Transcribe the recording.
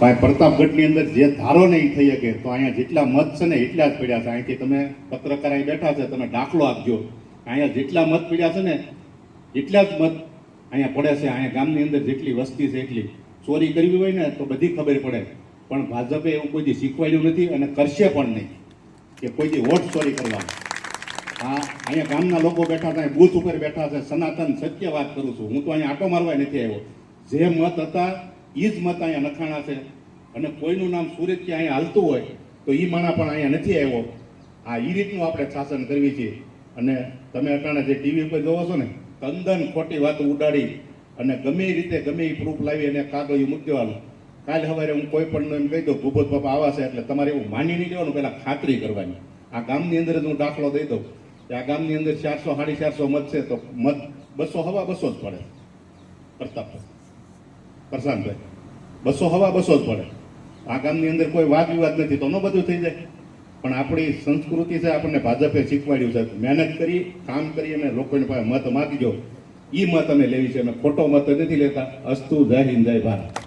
ભાઈ, પ્રતાપગઢની અંદર જે ધારો નહીં થઈ શકે, તો અહીંયા જેટલા મત છે ને એટલા જ પડ્યા છે. અહીંથી તમે પત્રકાર અહીં બેઠા છે, તમે દાખલો આપજો. અહીંયા જેટલા મત પડ્યા છે ને, એટલા જ મત અહીંયા પડે છે. અહીંયા ગામની અંદર જેટલી વસ્તી છે એટલી. ચોરી કરવી હોય ને, તો બધી ખબર પડે. પણ ભાજપે એવું કોઈ શીખવાડ્યું નથી અને કરશે પણ નહીં કે કોઈ દી વોટ ચોરી કરવા. હા અહીંયા ગામના લોકો બેઠા છે બૂથ ઉપર બેઠા છે. સનાતન સત્ય વાત કરું છું. હું તો અહીંયા આટો મારવા નથી આવ્યો. જે મત હતા એ જ મત અહીંયા નખાણા છે. અને કોઈનું નામ સુરત કે અહીંયા હાલતું હોય, તો એ માણા પણ અહીંયા નથી આવ્યો. આ એ રીતનું આપણે શાસન કરવી છે. અને તમે અટાણે જે ટીવી ઉપર જોવો છો ને તંદન ખોટી વાતો ઉડાડી અને ગમે એ રીતે ગમે એ પ્રૂફ લાવી અને કાગળ મૂકી દેવાનું. કાલે સવારે હું કોઈ પણ એમ કહી દઉં, ભૂપત બાપા આવા છે એટલે તમારે એવું માની નહીં લેવાનું પહેલાં ખાતરી કરવાની. આ ગામની અંદર જ હું દાખલો દઈ દઉં. કે આ ગામની અંદર ચારસો, સાડી ચારસો મત છે, તો મત બસો, હવા બસો જ પડે. પ્રતાપ પ્રશાંતભાઈ બસો હવા બસો જ પડે. આ ગામની અંદર કોઈ વાદ વિવાદ નથી, તો ન બધું થઈ જાય. પણ આપણી સંસ્કૃતિ છે, આપણને ભાજપે શીખવાડ્યું છે, મહેનત કરી, કામ કરી અને લોકોને પાસે મત માગજો. એ મત અમે લેવી છે, અમે ખોટો મત નથી લેતા. અસ્તુ જય હિન્દ, જય ભારત.